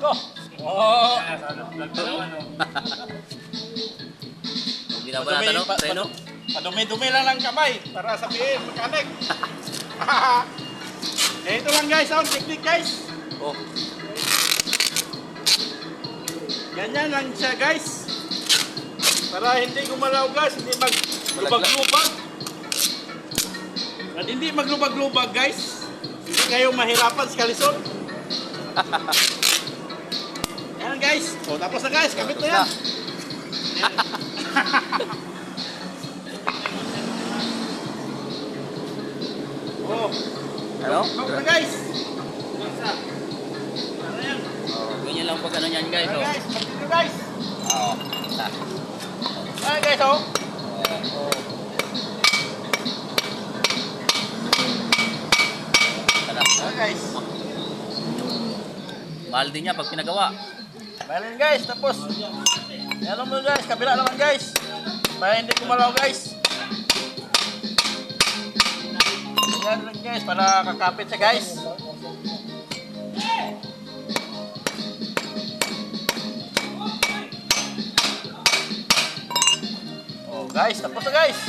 Go! Oh! Hindi na ba natanong, pa- Padumi-dumi lang ng kamay para sabihin, mechanic. eh, ito lang guys, sound technique guys. Oh, Ganyan lang siya guys. Para hindi gumalaw guys, hindi maglubag-lubag. At hindi maglubag-lubag guys. Hindi kayo mahirapan sa kalisod. Guys. O tapos na guys, kabit na yan. Oh, ano? tapos na guys. Oh, ganyan lang pag ano yan guys. Ano Oh. guys, kabit na guys. Oh. Ah. Guys oh. Guys. Mahal din niya pag pinagawa. Bayarin guys, tapos ano mo guys, kabila naman guys. Para hindi kumalaw guys. Yan lang guys, para kakapit siya guys. Oh guys, tapos na guys.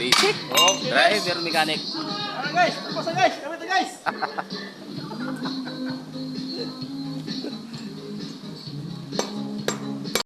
Basic. Okay. Driver mechanic. Tara guys, tapos na guys, kami to guys.